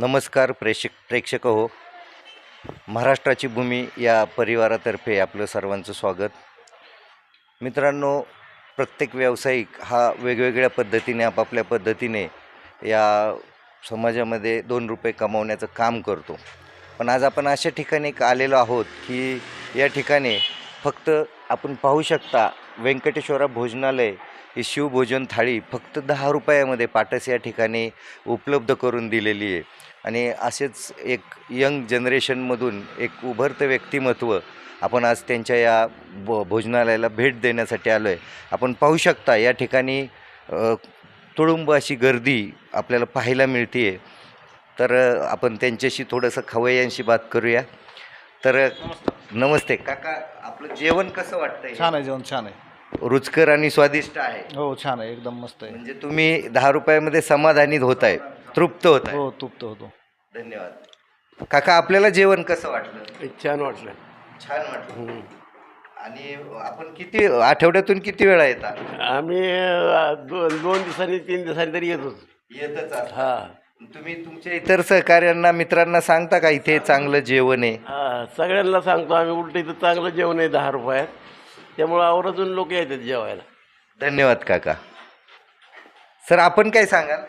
नमस्कार प्रेक्षक प्रेक्षक हो. महाराष्ट्राची भूमी या परिवारातर्फे आपलं सर्वांचं स्वागत. मित्रांनो प्रत्येक व्यावसायिक हा वेगवेगळ्या पद्धतीने आपापल्या पद्धतीने या समाजामध्ये दोन रुपये कमावण्याचं काम करतो. पण आज आपण अशा ठिकाणी एक आलेलो आहोत की या ठिकाणी फक्त आपण पाहू शकता व्यंकटेश्वरा भोजनालय ही शिवभोजन थाळी फक्त दहा रुपयामध्ये पाटस या ठिकाणी उपलब्ध करून दिलेली आहे. आणि असेच एक यंग जनरेशनमधून एक उभरतं व्यक्तिमत्व आपण आज त्यांच्या या भो भोजनालयाला भेट देण्यासाठी आलो आहे आपण पाहू शकता या ठिकाणी अ, तुडुंब अशी गर्दी आपल्याला पाहायला मिळते आहे तर आपण त्यांच्याशी थोडंसं खवय्यांशी बात करूया. तर नमस्ते. काका आपलं जेवण कसं वाटतंय? छान आहे जेवण छान आहे. रुचकर आणि स्वादिष्ट आहे. हो छान आहे. एकदम मस्त आहे. म्हणजे तुम्ही दहा रुपयामध्ये समाधानीत होत आहे तृप्त होत आहे. हो तुप्त होतो. धन्यवाद. काका आपल्याला जेवण कसं वाटलं? छान वाटलं. छान वाटलं. आणि आपण किती आठवड्यातून किती वेळा येतात आम्ही अ, दोन दोन दिवसांनी तीन दिवसांनी तरी येत होतो येतच हा. तुम्ही तुमच्या इतर सहकार्यांना मित्रांना सांगता का इथे चांगलं जेवण आहे? हा सगळ्यांना सांगतो आम्ही उलट इथं चांगलं जेवण आहे दहा रुपयात. त्यामुळं आवर्जून लोक येतात जेवायला. धन्यवाद काका. सर आपण काय सांगाल?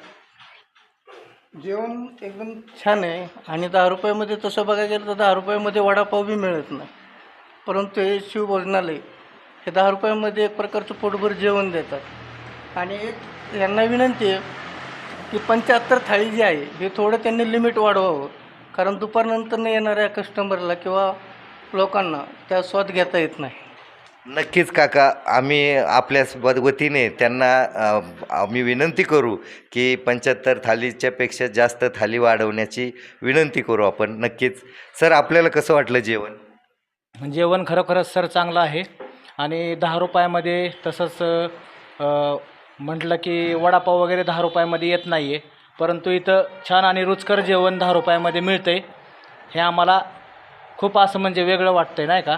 जेवण एकदम छान आहे. आणि दहा रुपयामध्ये तसं बघायला गेलं तर दहा रुपयामध्ये वडापाव बी मिळत नाही. परंतु हे शिवभोजनालय हे दहा रुपयामध्ये एक प्रकारचं पोटभर जेवण देतात. आणि एक यांना विनंती आहे की पंच्याहत्तर थाळी जी आहे हे थोडं त्यांनी लिमिट वाढवावं. कारण दुपारनंतर येणाऱ्या कस्टमरला किंवा लोकांना त्या स्वाद घेता येत नाही. नक्कीच काका. आम्ही आपल्या वतीने त्यांना आम्ही विनंती करू की पंच्याहत्तर थालीच्यापेक्षा जास्त थाली वाढवण्याची विनंती करू आपण. नक्कीच. सर आपल्याला कसं वाटलं जेवण? जेवण खरोखरच सर चांगलं आहे. आणि दहा रुपयामध्ये तसंच म्हटलं की वडापाव वगैरे दहा रुपयामध्ये येत नाही आहे परंतु इथं छान आणि रुचकर जेवण दहा रुपयामध्ये मिळतं आहे हे आम्हाला खूप असं म्हणजे वेगळं वाटतं आहे नाही का?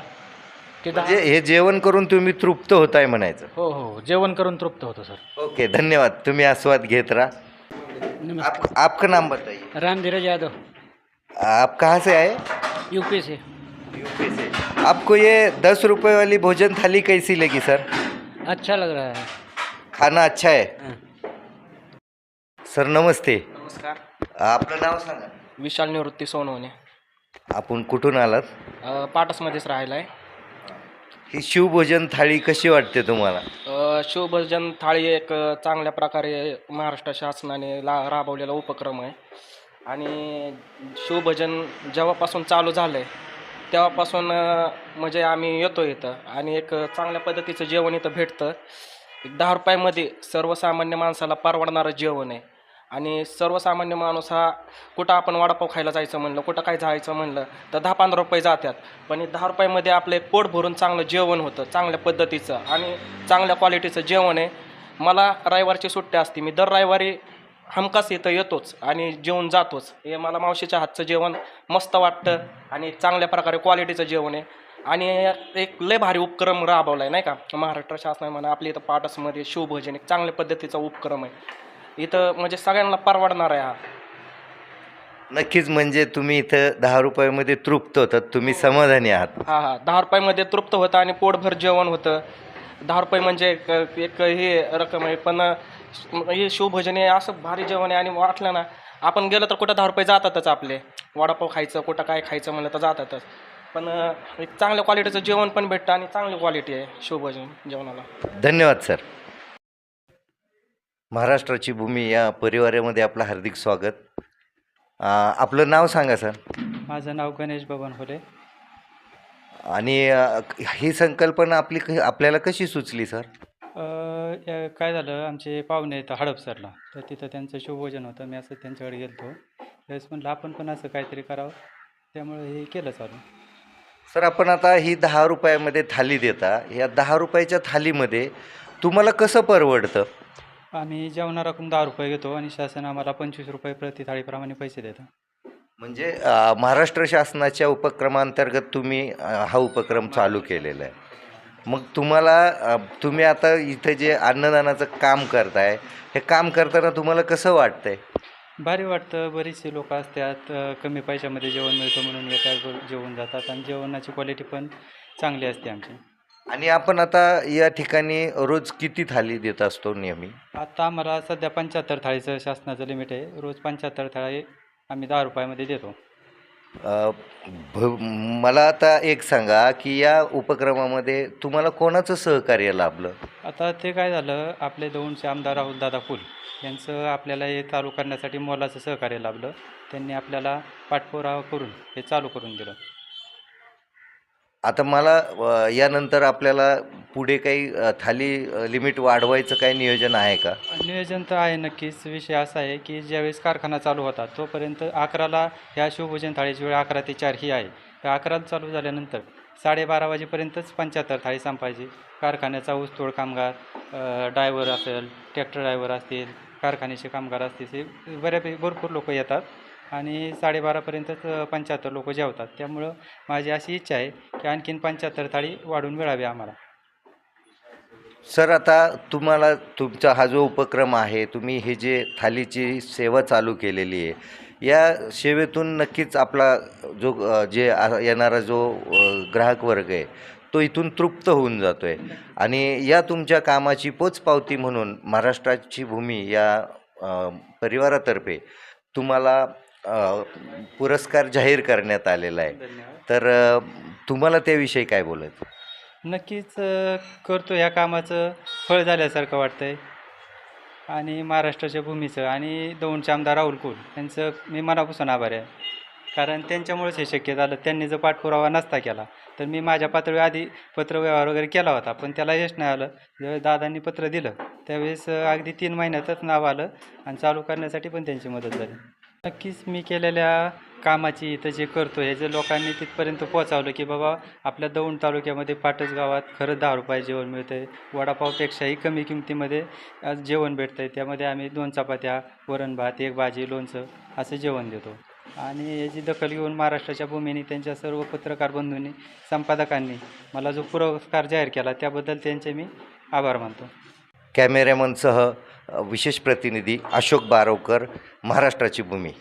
की दहा म्हणजे हे जेवण करून तुम्ही तृप्त होत आहे म्हणायचं. हो हो. जेवण करून तृप्त होतं सर. ओके धन्यवाद. तुम्ही आस्वाद घेत रहा. आप, आपका नाम बताइए. राम धीरज यादव. आप कहाँ से आए? यूपी से. यूपी से. आपको ये दस रुपए वाली भोजन थाली कैसी लगी सर? अच्छा लग रहा है। खाना अच्छा है? सर नमस्ते. नमस्कार. आपलं नाव सांगा. विशाल निवृत्ती सोनवणे. आपण कुठून आलात? अ, पाटसमध्येच राहिला आहे ही शिवभोजन थाळी कशी वाटते तुम्हाला? अ, शिवभोजन थाळी एक अ, चांगल्या प्रकारे महाराष्ट्र शासनाने ला राबवलेला उपक्रम आहे. आणि शिवभजन जेव्हापासून चालू झालं आहे तेव्हापासून अ, म्हणजे आम्ही येतो इथं आणि एक चांगल्या पद्धतीचं जेवण इथं भेटतं. एक दहा रुपयामध्ये सर्वसामान्य माणसाला परवडणारं जेवण आहे. आणि सर्वसामान्य माणूस हा कुठं आपण वडापाव खायला जायचं म्हणलं कुठं काय जायचं म्हणलं तर दहा पंधरा रुपये जातात. पण हे दहा रुपयामध्ये आपले पोट भरून चांगलं जेवण होतं चांगल्या पद्धतीचं आणि चांगल्या क्वालिटीचं जेवण आहे. मला रविवारची सुट्टी असते मी दर रविवारी हमखास इथं येतोच आणि जेवण जातोच. हे मला मावशीच्या हातचं जेवण मस्त वाटतं आणि चांगल्या प्रकारे क्वालिटीचं जेवण आहे. आणि एक लय भारी उपक्रम राबवला आहे नाही का? महाराष्ट्र शासनाने म्हणा आपल्या इथं पाटसमध्ये शिवभोजन एक चांगल्या पद्धतीचा उपक्रम आहे. इथं म्हणजे सगळ्यांना परवडणार आहे हा. नक्कीच म्हणजे तुम्ही इथं दहा रुपयामध्ये तृप्त होतात तुम्ही समाधानी आहात. हा हा. दहा रुपयामध्ये तृप्त होतं आणि पोटभर जेवण होतं. दहा रुपये म्हणजे एक एक हे रक्कम आहे पण हे शिवभोजन हे असं भारी जेवण आहे आणि वाटलं ना आपण गेलं तर कुठं दहा रुपये जातातच आपले. वडापाव खायचं कुठं काय खायचं म्हणलं तर जातातच. पण एक चांगल्या क्वालिटीचं जेवण पण भेटतं आणि चांगली क्वालिटी आहे शिवभोजन जेवणाला. धन्यवाद सर. महाराष्ट्राची भूमी या परिवारामध्ये आपलं हार्दिक स्वागत. आ, आपलं नाव सांगा सर. माझं नाव गणेश बबन होले आणि अ, ही संकल्पना आपली क- आपल्याला कशी सुचली सर? अ, काय झालं आमचे पाहुणे आहेत हडपसरला तर तिथं त्यांचं शिवभोजन होतं मी असं त्यांच्याकडे गेलतो. त्यावेळेस म्हटलं आपण पण असं काहीतरी करावं. त्यामुळे हे केलं चालू. सर आपण आता ही दहा रुपयामध्ये थाली देता. या दहा रुपयाच्या थालीमध्ये तुम्हाला कसं परवडतं? आम्ही जेवणा रक्कम दहा रुपये घेतो आणि शासन आम्हाला पंचवीस रुपये प्रति थाळीप्रमाणे पैसे देतं. म्हणजे अ, महाराष्ट्र शासनाच्या उपक्रमांतर्गत तुम्ही अ, हा उपक्रम चालू केलेला आहे. मग तुम्हाला अ, तुम्ही आता इथं जे अन्नदानाचं काम करताय हे काम करताना तुम्हाला कसं वाटतंय? भारी वाटतं. बरीचशी लोक असतात अ, कमी पैशामध्ये जेवण मिळतं म्हणून येतात ब- जेवून जातात आणि जेवणाची क्वालिटी पण चांगली असते आमची. आणि आपण आता या ठिकाणी रोज किती थाली देत असतो नेहमी? आता आम्हाला सध्या पंच्याहत्तर थाळीचं शासनाचं लिमिट आहे. रोज पंच्याहत्तर थाळी आम्ही दहा रुपयामध्ये देतो. अ, भ मला आता एक सांगा की या उपक्रमामध्ये तुम्हाला कोणाचं सहकार्य लाभलं? आता ते काय झालं आपले दोनशे आमदार राहुल दादा फुल यांचं आपल्याला हे चालू करण्यासाठी मोलाचं सहकार्य लाभलं. त्यांनी आपल्याला पाठपुरावा करून हे चालू करून दिलं. आता मला यानंतर आपल्याला पुढे काही थाली लिमिट वाढवायचं काही नियोजन आहे का? नियोजन तर आहे नक्कीच. विषय असा आहे की ज्यावेळेस कारखाना चालू होता तोपर्यंत अकराला ह्या शिवभोजन थाळीची वेळ अकरा ते चार ही आहे. तर अकराला चालू झाल्यानंतर साडेबारा वाजेपर्यंतच पंच्याहत्तर थाळी संपायची. कारखान्याचा ऊसतोड कामगार ड्रायव्हर असेल ट्रॅक्टर ड्रायव्हर असतील कारखान्याचे कामगार असतील हे बऱ्यापैकी भरपूर लोक येतात. आणि साडेबारापर्यंतच पंच्याहत्तर लोक जेवतात. त्यामुळं माझी अशी इच्छा आहे की आणखीन पंच्याहत्तर थाळी वाढून मिळावी आम्हाला. सर आता तुम्हाला तुमचा हा जो उपक्रम आहे तुम्ही हे जे थालीची सेवा चालू केलेली आहे या सेवेतून नक्कीच आपला जो जे येणारा जो ग्राहक वर्ग आहे तो इथून तृप्त होऊन जातो आहे आणि या तुमच्या कामाची पोचपावती म्हणून महाराष्ट्राची भूमी या परिवारातर्फे तुम्हाला पुरस्कार जाहीर करण्यात आलेला आहे. तर तुम्हाला त्याविषयी काय बोलायचं? नक्कीच करतो ह्या कामाचं. फळ झाल्यासारखं वाटतंय. आणि महाराष्ट्राच्या भूमीचं. आणि दौंडचे आमदार राहुल कुल यांचं मी मनापासून आभारी आहे. कारण त्यांच्यामुळेच हे शक्य झालं. त्यांनी जर पाठपुरावा नसता केला तर मी माझ्या पातळीवर आधी पत्रव्यवहार वगैरे केला होता. पण त्याला यश नाही आलं. ज्यावेळेस दादांनी पत्र दिलं त्यावेळेस अगदी तीन महिन्यातच नाव आलं आणि चालू करण्यासाठी पण त्यांची मदत झाली. नक्कीच मी केलेल्या कामाची इथं जे करतो हे जे लोकांनी तिथपर्यंत पोहोचवलं की बाबा आपल्या दौंड तालुक्यामध्ये पाटस गावात खरंच दहा रुपये जेवण मिळतं आहे वडापावपेक्षाही कमी किमतीमध्ये जेवण भेटतं आहे त्यामध्ये आम्ही दोन चपात्या वरण भात एक भाजी लोणचं असं जेवण देतो. आणि याची दखल घेऊन महाराष्ट्राच्या भूमीने त्यांच्या सर्व पत्रकार बंधूंनी संपादकांनी मला जो पुरस्कार जाहीर केला त्याबद्दल त्यांचे मी आभार मानतो. कॅमेरामनसह विशेष प्रतिनिधी अशोक बारवकर महाराष्ट्राची भूमी.